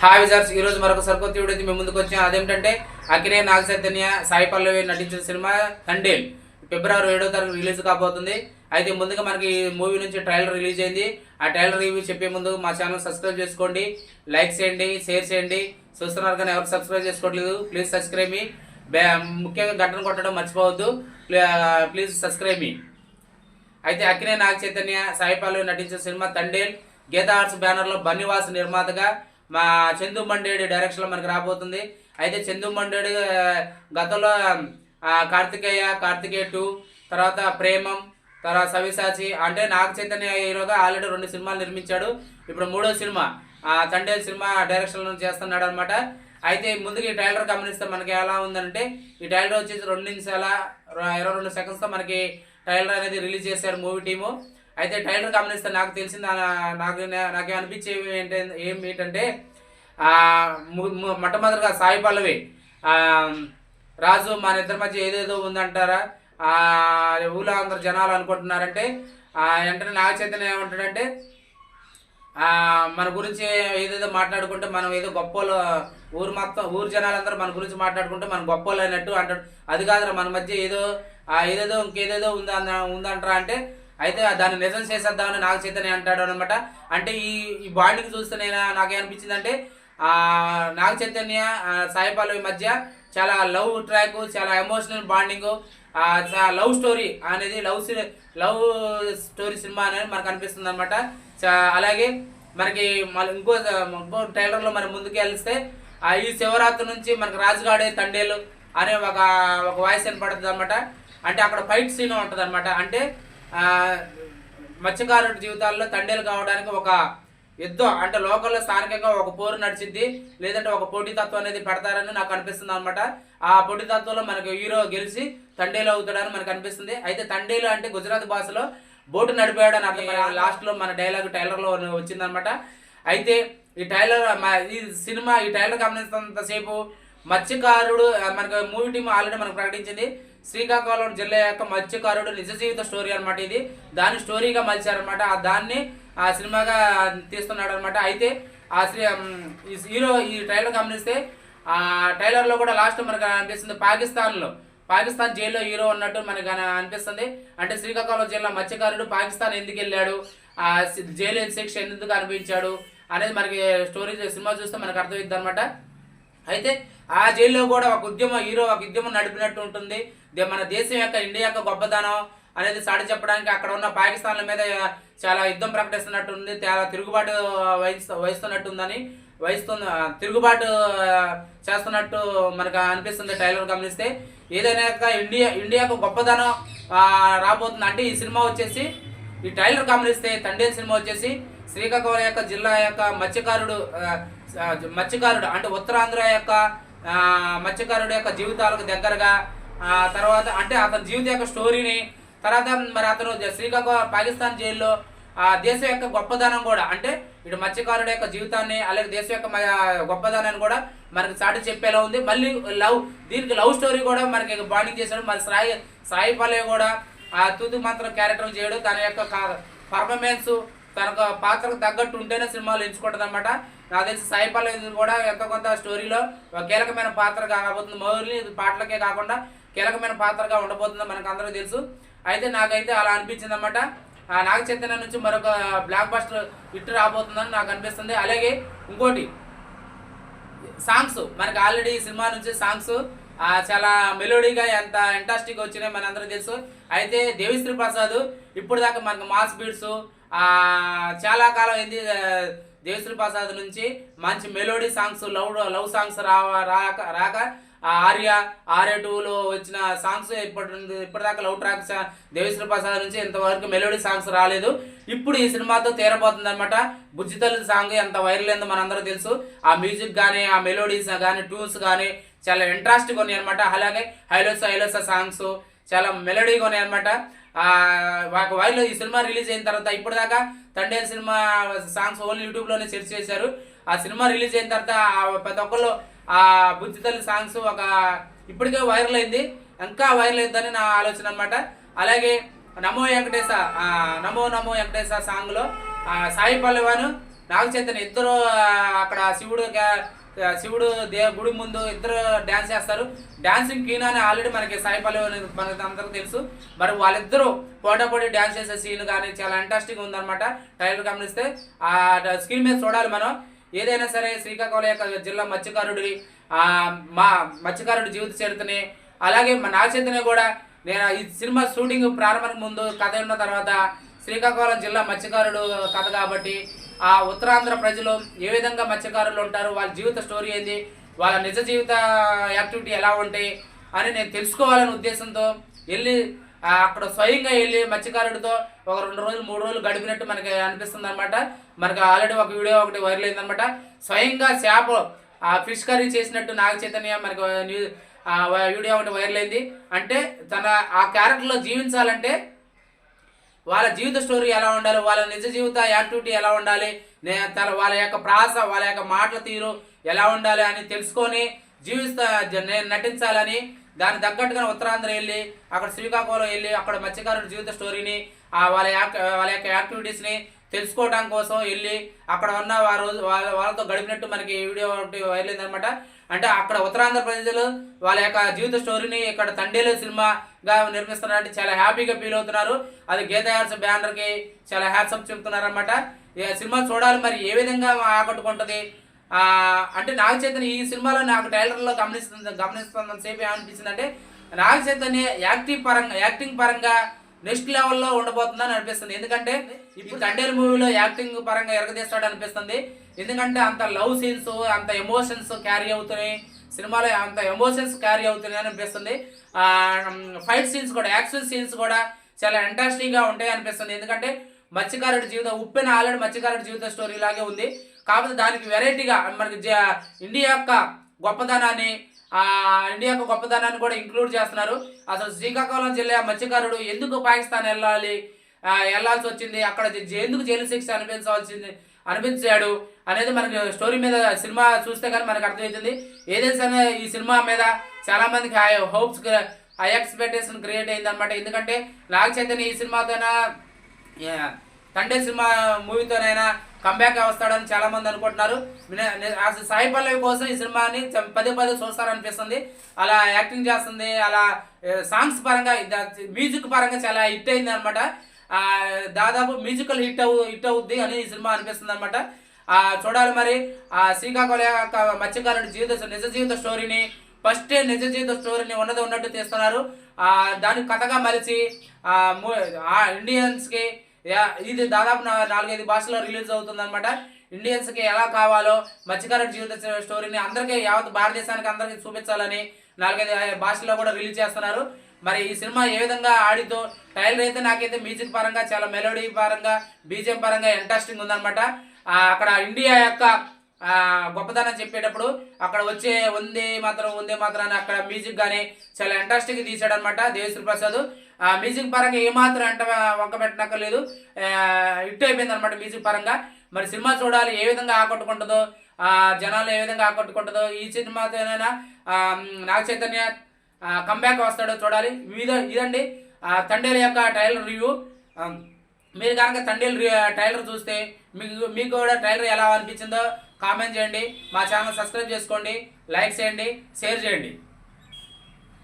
Hi wizards ఈరోజు మరొక సరికొత్త వీడియో మేము ముందుకు వచ్చాం. అదేంటంటే అక్కినే నాగ చైతన్య సాయి పల్లవి నటించిన సినిమా తండేల్. ఫిబ్రవరి ఏడో తారీఖు రిలీజ్ కాబోతుంది. అయితే ముందుగా మనకి మూవీ నుంచి ట్రైలర్ రిలీజ్ అయింది. ఆ ట్రైలర్ రివ్యూ చెప్పే ముందు మా ఛానల్ సబ్స్క్రైబ్ చేసుకోండి. లైక్ చేయండి షేర్ చేయండి. చూస్తున్నారు కానీ ఎవరు సబ్స్క్రైబ్ చేసుకోవట్లేదు ప్లీజ్ సబ్స్క్రైబ్ మీ. ముఖ్యంగా గంటను కొట్టడం మర్చిపోవద్దు. ప్లీజ్ సబ్స్క్రైబ్ మీ. అయితే అక్కినే నాగ చైతన్య సాయిపాలు నటించిన సినిమా తండేల్. గీతా ఆర్ట్స్ బ్యానర్లో బన్నివాస్ నిర్మాతగా మా చందు మండేడి డైరెక్షన్లో మనకి రాబోతుంది. అయితే చందు మండేడి గతంలో కార్తికేయ కార్తికేయ టూ తర్వాత ప్రేమం తర్వాత సవిసాచి అంటే నాగ చైతన్య హీరోగా ఆల్రెడీ రెండు సినిమాలు నిర్మించాడు. ఇప్పుడు మూడో సినిమా ఆ, తండేల్ సినిమా డైరెక్షన్లో చేస్తున్నాడు అనమాట అయితే ముందుకు ఈ ట్రైలర్ గమనిస్తే మనకి ఎలా ఉందంటే ఈ ట్రైలర్ వచ్చేసి రెండు నిమిషాల ఇరవై రెండు సెకండ్స్తో మనకి ట్రైలర్ అనేది రిలీజ్ చేశారు మూవీ టీము. అయితే ట్రైలర్ గమనిస్తే నాకు తెలిసింది నాకు నాకు అనిపించేవి ఏంటంటే ఏం ఏంటంటే మొట్టమొదటిగా సాయి పల్లవి రాజు మన ఇద్దరి మధ్య ఏదేదో ఉందంటారా? ఊళ్ళో అందరు జనాలు అనుకుంటున్నారంటే ఆ, వెంటనే నాగ చైతన్య ఏమంటాడంటే మన గురించి ఏదేదో మాట్లాడుకుంటే మనం ఏదో గొప్పలు ఊరు మొత్తం ఊరు జనాలందరూ మన గురించి మాట్లాడుకుంటే మనం గొప్పలు అయినట్టు అంటాడు. అది కాదురా మన మధ్య ఏదో ఏదేదో ఇంకేదేదో ఉందా ఉందంటారా అంటే అయితే దాన్ని నిజం చేసేద్దామని నాగ చైతన్య అంటాడు అనమాట అంటే ఈ ఈ బాండింగ్ చూస్తే నేను నాకేమనిపించింది అంటే నాగ చైతన్య ఆ, మధ్య చాలా లవ్ ట్రాక్ చాలా ఎమోషనల్ బాండింగ్ లవ్ స్టోరీ అనేది లవ్ లవ్ స్టోరీ సినిమా అనేది మనకు అనిపిస్తుంది అనమాట అలాగే మనకి మళ్ళీ ఇంకో ఇంకో ట్రైలర్లో మరి ముందుకు వెళ్తే ఆ ఈ శివరాత్రి నుంచి మనకి రాజుగాడే తండేలు అనే ఒక ఒక వాయిస్ వినపడుతుంది అనమాట అంటే అక్కడ ఫైట్ సీన్ ఉంటుంది అనమాట అంటే మత్స్యకారుడి జీవితాల్లో తండేలు కావడానికి ఒక యుద్ధం అంటే లోకల్లో స్థానికంగా ఒక పోరు నడిచిద్ది లేదంటే ఒక పోటీతత్వం అనేది పెడతారని నాకు అనిపిస్తుంది అనమాట ఆ పోటీతత్వంలో మనకు హీరో గెలిచి తండేలు అవుతాడని మనకు అనిపిస్తుంది. అయితే తండేలు అంటే గుజరాత్ భాషలో బోటు నడిపాడు అని అర్థం. లాస్ట్లో మన డైలాగ్ టైలర్లో వచ్చిందనమాట అయితే ఈ టైలర్ ఈ సినిమా ఈ టైలర్ గమనిస్తున్నంతసేపు మత్స్యకారుడు మనకు మూవీ టీం ఆల్రెడీ మనకు ప్రకటించింది. శ్రీకాకుళం జిల్లా యొక్క మత్స్యకారుడు నిజ జీవిత స్టోరీ అనమాట ఇది. దాని స్టోరీగా మలిచారనమాట ఆ దాన్ని ఆ సినిమాగా తీస్తున్నాడు అనమాట అయితే ఆ శ్రీ హీరో ఈ ట్రైలర్ గమనిస్తే ఆ ట్రైలర్లో కూడా లాస్ట్ మనకు అనిపిస్తుంది పాకిస్తాన్లో. పాకిస్తాన్ జైల్లో హీరో ఉన్నట్టు మనకు అనిపిస్తుంది. అంటే శ్రీకాకుళం జిల్లా మత్స్యకారుడు పాకిస్తాన్ ఎందుకు వెళ్ళాడు? ఆ జైలు శిక్ష ఎందుకు అనిపించాడు అనేది మనకి స్టోరీ సినిమా చూస్తే మనకు అర్థమవుతుంది అనమాట అయితే ఆ జైల్లో కూడా ఒక ఉద్యమం హీరో ఒక ఉద్యమం నడిపినట్టు ఉంటుంది. మన దేశం యొక్క ఇండియా యొక్క గొప్పతనం అనేది సాటి చెప్పడానికి అక్కడ ఉన్న పాకిస్తాన్ల మీద చాలా యుద్ధం ప్రకటిస్తున్నట్టు ఉంది చాలా తిరుగుబాటు వహిస్తు వహిస్తున్నట్టుందని వహిస్తున్న తిరుగుబాటు చేస్తున్నట్టు మనకు అనిపిస్తుంది టైలర్ గమనిస్తే. ఏదైనా ఇండియా ఇండియాకు గొప్పదనం రాబోతుంది అంటే ఈ సినిమా వచ్చేసి ఈ టైలర్ గమనిస్తే తండేల్ సినిమా వచ్చేసి శ్రీకాకుళం యొక్క జిల్లా యొక్క మత్స్యకారుడు మత్స్యకారుడు అంటే ఉత్తరాంధ్ర యొక్క మత్స్యకారుడు యొక్క జీవితాలకు దగ్గరగా ఆ, తర్వాత అంటే అతని జీవిత యొక్క స్టోరీని తర్వాత మరి అతను జ- శ్రీకాకుళం పాకిస్తాన్ జైల్లో ఆ దేశం యొక్క గొప్పదనం కూడా అంటే ఇటు మత్స్యకారుడు యొక్క జీవితాన్ని అలాగే దేశం యొక్క గొప్పదనాన్ని కూడా మనకి చాటి చెప్పేలా ఉంది. మళ్ళీ లవ్ దీనికి లవ్ స్టోరీ కూడా మనకి బాండింగ్ చేశాడు. మరి సాయి సాయి పల్లె కూడా ఆ తూతు మాత్రం క్యారెక్టర్ చేయడు. తన యొక్క పర్ఫార్మెన్స్ తన పాత్రకు తగ్గట్టు ఉంటేనే సినిమాలు ఎంచుకుంటుంది అనమాట నాకు తెలిసి సాయి పల్లవి కూడా ఎంతో కొంత స్టోరీలో ఒక కీలకమైన పాత్ర కాబోతుంది మౌర్ని పాటలకే కాకుండా కీలకమైన పాత్రగా ఉండబోతుందో మనకు అందరూ తెలుసు. అయితే నాకైతే అలా అనిపించింది అనమాట నాగ చైతన్య నుంచి మరొక బ్లాక్ బస్టర్ హిట్ రాబోతుందని నాకు అనిపిస్తుంది. అలాగే ఇంకోటి సాంగ్స్. మనకి ఆల్రెడీ ఈ సినిమా నుంచి సాంగ్స్ చాలా మెలోడీగా ఎంత ఇంట్రెస్టింగ్ వచ్చినాయి మన అందరూ తెలుసు. అయితే దేవిశ్రీ ప్రసాద్ ఇప్పుడు దాకా మనకు మాస్ బీట్స్ చాలా కాలం అయింది దేవిశ్రీ ప్రసాద్ నుంచి మంచి melody songs love love songs రా రాక రాక ఆ ఆర్య ఆర్య టూలో వచ్చిన సాంగ్స్ ఇప్పటి నుండి ఇప్పటిదాకా లవ్ ట్రాక్స్ దేవేశ్వర ప్రసాద్ నుంచి ఇంతవరకు మెలోడీ సాంగ్స్ రాలేదు. ఇప్పుడు ఈ సినిమాతో తీరబోతుంది అనమాట బుజ్జితల్లి సాంగ్ ఎంత వైరల్ అయిందో మనందరూ తెలుసు. ఆ మ్యూజిక్ కానీ ఆ మెలోడీస్ కానీ ట్యూన్స్ కానీ చాలా ఇంట్రెస్ట్గా ఉన్నాయి అనమాట అలాగే హైలోసా హైలోసా సాంగ్స్ చాలా మెలోడీగా ఉన్నాయి అనమాట ఒక వైర్లో ఈ సినిమా రిలీజ్ అయిన తర్వాత ఇప్పటిదాకా తండే సినిమా సాంగ్స్ ఓన్లీ యూట్యూబ్లోనే సెర్చ్ చేశారు. ఆ సినిమా రిలీజ్ అయిన తర్వాత ప్రతి ఒక్కళ్ళు ఆ బుద్ధి తల్లి సాంగ్స్ ఒక ఇప్పటికే వైరల్ అయింది. ఇంకా వైరల్ అవుతుందని నా ఆలోచన అనమాట అలాగే నమో వెంకటేశ నమో నమో వెంకటేశ సాంగ్లో సాయి పల్లవాను నాగచైతన్య ఇద్దరు అక్కడ శివుడు శివుడు దే గుడి ముందు ఇద్దరు డ్యాన్స్ చేస్తారు. డాన్సింగ్ కీనా అని ఆల్రెడీ మనకి సాయి పల్లవి మనకి అందరికీ తెలుసు. మరి వాళ్ళిద్దరూ పోటాపోటీ డ్యాన్స్ చేసే సీన్ కానీ చాలా ఇంట్రెస్టింగ్ ఉందన్నమాట. టైలర్ గమనిస్తే ఆ స్క్రీన్ మీద చూడాలి మనం. ఏదైనా సరే శ్రీకాకుళం యొక్క జిల్లా మత్స్యకారుడి మా మత్స్యకారుడి జీవిత చరిత్రని అలాగే మా నాగ కూడా నేను ఈ సినిమా షూటింగ్ ప్రారంభానికి ముందు కథ ఉన్న తర్వాత శ్రీకాకుళం జిల్లా మత్స్యకారుడు కథ కాబట్టి ఆ ఉత్తరాంధ్ర ప్రజలు ఏ విధంగా మత్స్యకారులు ఉంటారు వాళ్ళ జీవిత స్టోరీ ఏంది వాళ్ళ నిజ జీవిత యాక్టివిటీ ఎలా ఉంటాయి అని నేను తెలుసుకోవాలనే ఉద్దేశంతో వెళ్ళి అక్కడ స్వయంగా వెళ్ళి మత్స్యకారుడితో ఒక రెండు రోజులు మూడు రోజులు గడిపినట్టు మనకి అనిపిస్తుంది అనమాట మనకు ఆల్రెడీ ఒక వీడియో ఒకటి వైరల్ అయిందనమాట స్వయంగా చేప ఆ ఫిష్ కర్రీ చేసినట్టు నాగ చైతన్య మనకు న్యూ వీడియో ఒకటి వైరల్ అయింది. అంటే తన ఆ క్యారెక్టర్లో జీవించాలంటే వాళ్ళ జీవిత స్టోరీ ఎలా ఉండాలి వాళ్ళ నిజ జీవిత యాక్టివిటీ ఎలా ఉండాలి నే- తన వాళ్ళ యొక్క ప్రాస వాళ్ళ యొక్క మాటల తీరు ఎలా ఉండాలి అని తెలుసుకొని జీవిస్తా నేను నటించాలని దానికి తగ్గట్టుగా ఉత్తరాంధ్ర వెళ్ళి అక్కడ శ్రీకాకుళం వెళ్ళి అక్కడ మత్స్యకారుడి జీవిత స్టోరీని వాళ్ళ యాక్ వాళ్ళ యొక్క యాక్టివిటీస్ని తెలుసుకోవడం కోసం వెళ్ళి అక్కడ ఉన్న ఆ రోజు వాళ్ళ వాళ్ళతో గడిపినట్టు మనకి వీడియో ఒకటి వైరల్ అయిందనమాట అంటే అక్కడ ఉత్తరాంధ్ర ప్రజలు వాళ్ళ యొక్క జీవిత స్టోరీని ఇక్కడ తండేలు సినిమాగా నిర్మిస్తున్నారంటే చాలా హ్యాపీగా ఫీల్ అవుతున్నారు. అది గీత యార్స్ బ్యానర్కి చాలా హ్యాట్సప్ చెప్తున్నారనమాట ఈ సినిమా చూడాలి మరి ఏ విధంగా ఆకట్టుకుంటుంది? అంటే నాగ చైతన్య ఈ సినిమాలో నాకు ట్రైలర్లో గమనిస్తుంది గమనిస్తుందని సేపు ఏమనిపించింది అంటే నాగ చైతన్య యాక్టింగ్ పరంగా యాక్టింగ్ పరంగా నెక్స్ట్ లెవెల్లో ఉండబోతుందని అనిపిస్తుంది. ఎందుకంటే ఇప్పుడు తండేలు మూవీలో యాక్టింగ్ పరంగా ఎరగదీస్తాడు అనిపిస్తుంది. ఎందుకంటే అంత లవ్ సీన్స్ అంత ఎమోషన్స్ క్యారీ అవుతున్నాయి. సినిమాలో అంత ఎమోషన్స్ క్యారీ అవుతున్నాయి అని అనిపిస్తుంది. ఫైట్ సీన్స్ కూడా యాక్షన్ సీన్స్ కూడా చాలా ఇంట్రెస్టింగ్గా ఉంటాయి అనిపిస్తుంది. ఎందుకంటే మత్స్యకారుడి జీవితం ఉప్పెన ఆల్రెడీ మత్స్యకారుడి జీవిత స్టోరీ లాగే ఉంది. కాకపోతే దానికి వెరైటీగా మనకి జ- ఇండియా యొక్క గొప్పదనాన్ని ఆ ఇండియా యొక్క గొప్పదనాన్ని కూడా ఇంక్లూడ్ చేస్తున్నారు. అసలు శ్రీకాకుళం జిల్లా మత్స్యకారుడు ఎందుకు పాకిస్తాన్ వెళ్ళాలి? వెళ్ళాల్సి వచ్చింది. అక్కడ ఎందుకు జైలు శిక్ష అనిపించవలసింది అనిపించాడు అనేది మనకి స్టోరీ మీద సినిమా చూస్తే కానీ మనకు అర్థమవుతుంది. ఏదైనా సరే ఈ సినిమా మీద చాలా మందికి హోప్స్ హై ఎక్స్పెక్టేషన్ క్రియేట్ అయింది అనమాట ఎందుకంటే నాగ చైతన్య ఈ సినిమాతోన తండ్రి సినిమా మూవీతోనైనా కంబ్యాక్ వస్తాడని చాలా మంది అనుకుంటున్నారు అసలు సాయి పల్లవి కోసం ఈ సినిమాని చ- పదే పదే చూస్తారనిపిస్తుంది. అలా యాక్టింగ్ చేస్తుంది అలా సాంగ్స్ పరంగా మ్యూజిక్ పరంగా చాలా హిట్ అయింది అనమాట దాదాపు మ్యూజికల్ హిట్ అవు హిట్ అవుద్ది అని ఈ సినిమా అనిపిస్తుంది అనమాట చూడాలి మరి. ఆ శ్రీకాకుళం యొక్క మత్స్యకారుడి జీవిత నిజ జీవిత స్టోరీని ఫస్ట్ నిజ జీవిత స్టోరీని ఉన్నది ఉన్నట్టు తీస్తున్నారు. దాని కథగా మలిచి మూ- ఆ ఇండియన్స్కి ఇది దాదాపు నాలుగైదు భాషల్లో రిలీజ్ అవుతుంది అనమాట ఇండియన్స్కి ఎలా కావాలో మత్స్యకారుడి జీవిత స్టోరీని అందరికీ యావత్ భారతదేశానికి అందరికీ చూపించాలని నాలుగైదు భాషల్లో కూడా రిలీజ్ చేస్తున్నారు. మరి ఈ సినిమా ఏ విధంగా ఆడితో టైలర్ అయితే నాకైతే మ్యూజిక్ పరంగా చాలా మెలోడీ పరంగా బీజిఎం పరంగా ఇంట్రెస్టింగ్ ఉందనమాట అక్కడ ఇండియా యొక్క గొప్పదనం చెప్పేటప్పుడు అక్కడ వచ్చే ఉంది మాత్రం ఉంది మాత్రం అక్కడ మ్యూజిక్ కానీ చాలా ఇంట్రెస్టింగ్ తీసాడనమాట దేవిశ్రీ ప్రసాద్. మ్యూజిక్ పరంగా ఏమాత్రం ఎంట వంక పెట్టనక్కర్లేదు. హిట్ అయిపోయింది అనమాట మ్యూజిక్ పరంగా. మరి సినిమా చూడాలి ఏ విధంగా ఆకట్టుకుంటుందో జనాలు ఏ విధంగా ఆకట్టుకుంటుందో ఈ సినిమాతోనైనా నాగ చైతన్య కంబ్యాక్ వస్తాడో చూడాలి. మీద ఇదండి ఆ, తండేల యొక్క ట్రైలర్ రివ్యూ మీరు కనుక తండేల్ ట్రైలర్ చూస్తే మీకు మీకు కూడా ట్రైలర్ ఎలా అనిపించిందో కామెంట్ చేయండి. మా ఛానల్ సబ్స్క్రైబ్ చేసుకోండి లైక్ చేయండి షేర్ చేయండి.